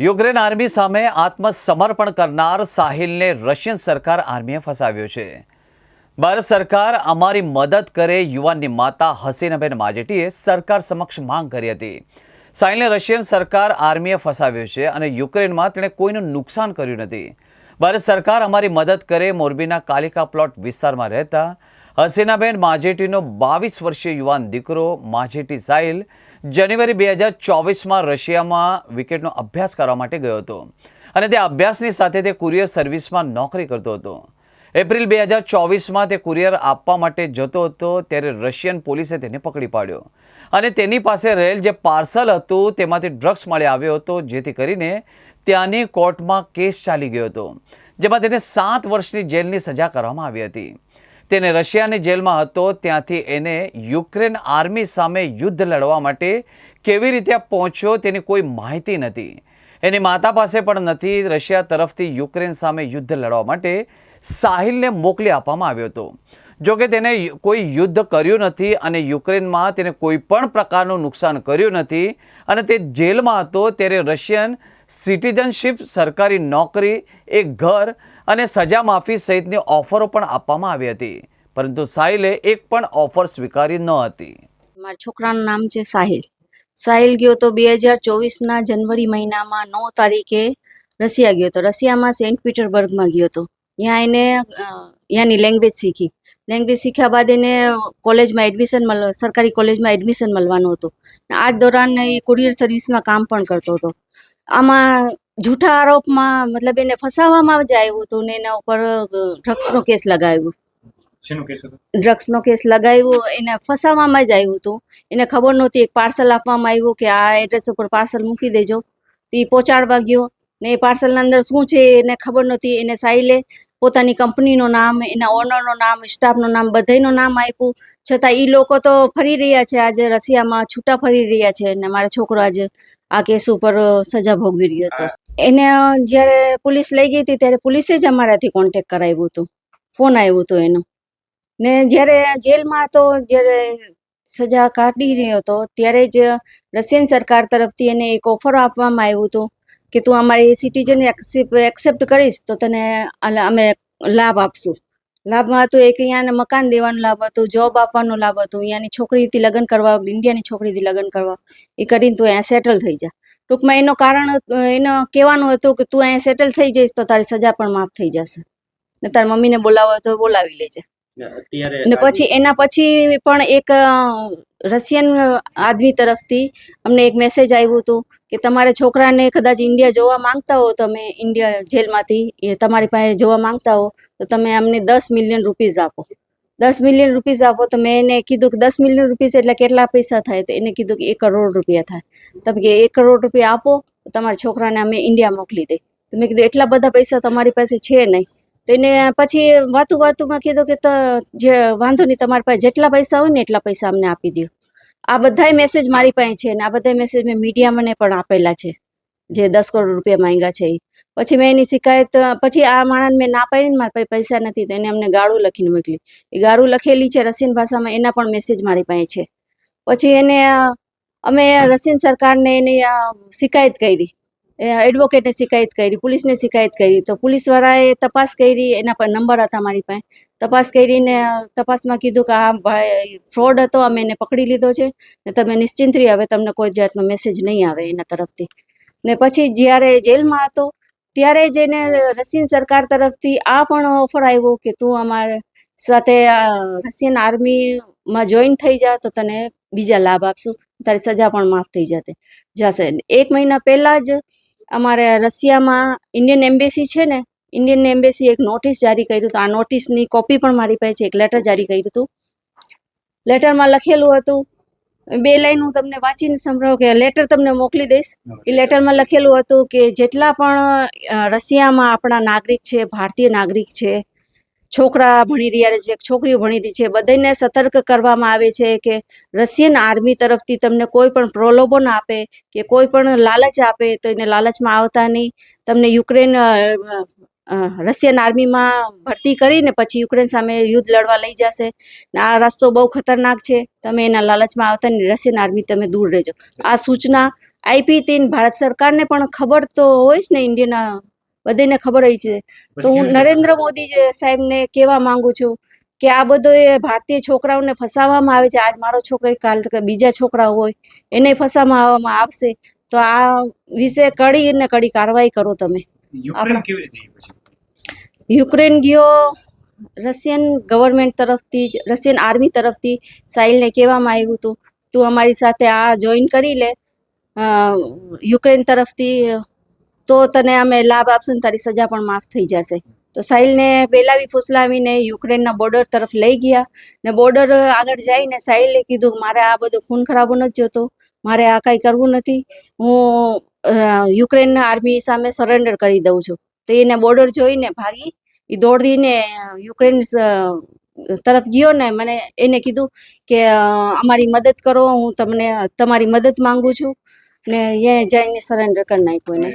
Ukraine army સામે આત્મસમર્પણ કરનાર સાહિલને Russian સરકાર આર્મીએ ફસાવ્યો છે. ભારત સરકાર અમારી મદદ કરે યુવાનની માતા હસીનાબેન માજેટીએ સરકાર સમક્ષ માંગ કરી હતી. સાહિલને રશિયન સરકાર આર્મીએ ફસાવ્યો છે અને યુક્રેનમાં તેણે કોઈનું નુકસાન કર્યું નથી. ભારત સરકાર અમારી મદદ કરે, મોરબીના કાલિકા પ્લોટ વિસ્તારમાં રહેતા હસીનાબેન માજેટીનો બાવીસ વર્ષીય યુવાન દીકરો માજેટી સાહિલ જાન્યુઆરી બે હજાર ચોવીસમાં રશિયામાં વિકેટનો અભ્યાસ કરવા માટે ગયો હતો. અને તે અભ્યાસની સાથે તે કુરિયર સર્વિસમાં નોકરી કરતો હતો. એપ્રિલ બે હજાર ચોવીસમાં તે કુરિયર આપવા માટે જતો હતો, ત્યારે રશિયન પોલીસે તેને પકડી પાડ્યો. અને તેની પાસે રહેલ જે પાર્સલ હતું, તેમાંથી ડ્રગ્સ મળી આવ્યો હતો, જેથી કરીને ત્યાંની કોર્ટમાં કેસ ચાલી ગયો હતો, જેમાં તેને સાત વર્ષની જેલની સજા કરવામાં આવી હતી. તેને રશિયાની જેલમાં હતો, ત્યાંથી એને યુક્રેન આર્મી સામે યુદ્ધ લડવા માટે કેવી રીતે પહોંચ્યો તેની કોઈ માહિતી નથી. એની માતા પાસે પણ નથી. રશિયા તરફથી યુક્રેન સામે યુદ્ધ લડવા માટે સાહિલને મોકલી આપવામાં આવ્યો હતો. જોકે તેને કોઈ યુદ્ધ કર્યું નથી અને યુક્રેનમાં તેને કોઈ પણ પ્રકારનું નુકસાન કર્યું નથી અને તે જેલમાં હતો ત્યારે રશિયન સિટીઝનશીપ, સરકારી નોકરી, એક ઘર અને સજા માફી સહિતની ઓફરો પણ આપવામાં આવી હતી. પરંતુ સાહિલે એક પણ ઓફર સ્વીકારી ન હતી. મારા છોકરાનું નામ છે સાહિલ. સાહિલ ગયો તો બે હજાર ચોવીસના જનવરી મહિનામાં નવ તારીખે રશિયા ગયો હતો રશિયામાં સેન્ટ પીટરબર્ગમાં ગયો તો. ત્યાં એને ત્યાંની લેંગ્વેજ શીખી. લેંગ્વેજ શીખ્યા બાદ એને કોલેજમાં એડમિશન મળ સરકારી કોલેજમાં એડમિશન મળવાનું હતું. આ દોરાન એ કુરિયર સર્વિસમાં કામ પણ કરતો હતો. આમાં જૂઠા આરોપમાં મતલબ એને ફસાવવામાં જ આવ્યું હતું ને એના ઉપર ડ્રગ્સનો કેસ લગાવ્યો. શેનો કેસ ડ્રગ્સનો કેસ લગાવ્યો, એને ફસાવવામાં જ આવ્યું હતું. એને ખબર નહોતી, એક પાર્સલ આપવામાં આવ્યું કે આ એડ્રેસ ઉપર પાર્સલ મૂકી દેજો. તો એ પહોંચાડવા ગયો. ને એ પાર્સલના અંદર શું છે એને ખબર નહોતી. એને સાહિલે પોતાની કંપનીનું નામ, એના ઓનરનું નામ, સ્ટાફનું નામ, બધાયનું નામ આપ્યું. છતાં એ લોકો તો ફરી રહ્યા છે આજે રશિયામાં, છૂટા ફરી રહ્યા છે. અને મારો છોકરો આજે આ કેસ ઉપર સજા ભોગવી રહ્યો હતો. એને જ્યારે પોલીસ લઈ ગઈ હતી, ત્યારે પોલીસે જ અમારાથી કોન્ટેક કરાવ્યું હતું. ફોન આવ્યો હતો એનો. ને જ્યારે જેલમાં હતો જ્યારે સજા કાઢી રહ્યો હતો, ત્યારે જ રશિયન સરકાર તરફથી એને એક ઓફર આપવામાં આવ્યું હતું કે તું અમારી સિટીઝન એક્સેપ્ટ કરીશ તો તને અમે લાભ આપશું. લાભમાં હતું એક અહીંયાને મકાન દેવાનો લાભ હતો જોબ આપવાનો લાભ હતો, અહીંયાની છોકરીથી લગ્ન કરવા, ઇન્ડિયાની છોકરીથી લગ્ન કરવા. એ કરીને તું અહીંયા સેટલ થઈ જા. ટૂંકમાં એનો કારણ એનો કહેવાનું હતું કે તું અહીંયા સેટલ થઈ જઈશ તો તારી સજા પણ માફ થઈ જશે. ને તારી મમ્મીને બોલાવો તો બોલાવી લેજે. અત્યારે પછી એના પછી પણ એક રશિયન આદમી તરફથી અમને એક મેસેજ આવ્યું હતું કે તમારે છોકરાને કદાચ ઇન્ડિયા જોવા માંગતા હો તમે ઇન્ડિયા જેલમાંથી એ તમારી પાસે જોવા માંગતા હો તો તમે અમને દસ મિલિયન રૂપીઝ આપો. દસ મિલિયન રૂપીઝ આપો તો મેં એને કીધું કે દસ મિલિયન રૂપીઝ એટલે કેટલા પૈસા થાય? તો એને કીધું કે એક કરોડ રૂપિયા થાય. તમે કે એક કરોડ રૂપિયા આપો તો તમારા છોકરાને અમે ઇન્ડિયા મોકલી દઈ તો મેં કીધું એટલા બધા પૈસા તમારી પાસે છે નહીં. તો એને પછી વાતું વાતુમાં કીધું કે જે વાંધો નહીં, તમારી પાસે જેટલા પૈસા હોય ને એટલા પૈસા અમને આપી દો આ બધાય મેસેજ મારી પાસે છે ને આ બધા મેસેજ મેં મીડિયામાં પણ આપેલા છે. જે દસ કરોડ રૂપિયા માંગ્યા છે એ પછી મેં એની શિકાયત, પછી આ માણસ મેં ના પાડીને મારા પાસે પૈસા નથી તો એને અમને ગાળું લખીને મોકલી. એ ગાળું લખેલી છે રશિયન ભાષામાં, એના પણ મેસેજ મારી પાસે છે. પછી એને, અમે રશિયન સરકારને એની શિકાયત કરી. એડવોકેટને શિકાયત કરી, પોલીસને શિકાયત કરી. તો પોલીસવાળાએ તપાસ કરી, એના પર નંબર હતા મારી પાસે. તપાસ કરીને તપાસમાં કીધું કે આ ભાઈ ફ્રોડ હતો, અમે એને પકડી લીધો છે. ને તમે નિશ્ચિંત રહી હવે તમને કોઈ જાતનો મેસેજ નહીં આવે એના તરફથી. ને પછી જ્યારે જેલમાં હતો, ત્યારે જ એને રશિયન સરકાર તરફથી આ પણ ઓફર આવ્યો કે તું અમારે સાથે રશિયન આર્મીમાં જોઈન થઈ જા, તો તને બીજા લાભ આપશું. તારી સજા પણ માફ થઈ જશે. જશે. એક મહિના પહેલાં જ અમારે રશિયામાં ઇન્ડિયન એમ્બેસી છે ને ઇન્ડિયન એમ્બેસી એક નોટિસ જારી કર્યું હતું. આ નોટિસની કોપી પણ મારી પાસે છે એક લેટર જારી કર્યું હતું. લેટરમાં લખેલું હતું, બે લાઈન હું તમને વાંચીને સંભળાવું કે લેટર તમને મોકલી દઈશ. એ લેટરમાં લખેલું હતું કે જેટલા પણ રશિયામાં આપણા નાગરિક છે, ભારતીય નાગરિક છે છોકરા ભણી રહ્યા છે, છોકરીઓ ભણી રહી છે બધાને સતર્ક કરવામાં આવે છે કે રશિયન આર્મી તરફથી તમને કોઈ પણ પ્રલોભન આપે કે કોઈ પણ લાલચ આપે તો એને લાલચમાં આવતા નહીં. તમને યુક્રેન રશિયન આર્મીમાં ભરતી કરીને પછી યુક્રેન સામે યુદ્ધ લડવા લઈ જશે. આ રસ્તો બહુ ખતરનાક છે. તમે એના લાલચમાં આવતા નહીં. રશિયન આર્મી તમે દૂર રહેજો. આ સૂચના આપી તીન ભારત સરકારને પણ ખબર તો હોય જ ને, ઇન્ડિયના બધાને ખબર હોય છે. તો હું નરેન્દ્ર મોદી સાહેબ સાહેબને કહેવા માંગુ છું કે આ બધો એ ભારતીય છોકરાઓને ફસાવવામાં આવે છે. આજ મારો છોકરો કાલ બીજા છોકરાઓ હોય એને ફસાવવામાં આવશે. તો આ વિશે કડી ને કડી કાર્યવાહી કરો તમે. યુક્રેન ગયું રશિયન ગવર્મેન્ટ તરફથી જ રશિયન આર્મી તરફથી સાહિલને કહેવામાં આવ્યું હતું. તું અમારી સાથે આ જોઈન કરી લે. યુક્રેન તરફથી તો તને અમે લાભ આપશું ને તારી સજા પણ માફ થઈ જશે. તો સાહિલને બેલાવી ફૂસલાવીને યુક્રેનના બોર્ડર તરફ લઈ ગયા ને બોર્ડર આગળ જઈને સાહિલે કીધું, મારે આ બધું ખૂન ખરાબો નથી જોતો, મારે આ કાંઈ કરવું નથી. હું યુક્રેન આર્મી સામે સરેન્ડર કરી દઉં છું. તો એને બોર્ડર જોઈને ભાગી, એ દોડીને યુક્રેન તરફ ગયો ને મને એને કીધું કે અમારી મદદ કરો, હું તમને, તમારી મદદ માંગુ છું. ને એ જઈને સરેન્ડર કરી નાખ્યું એને.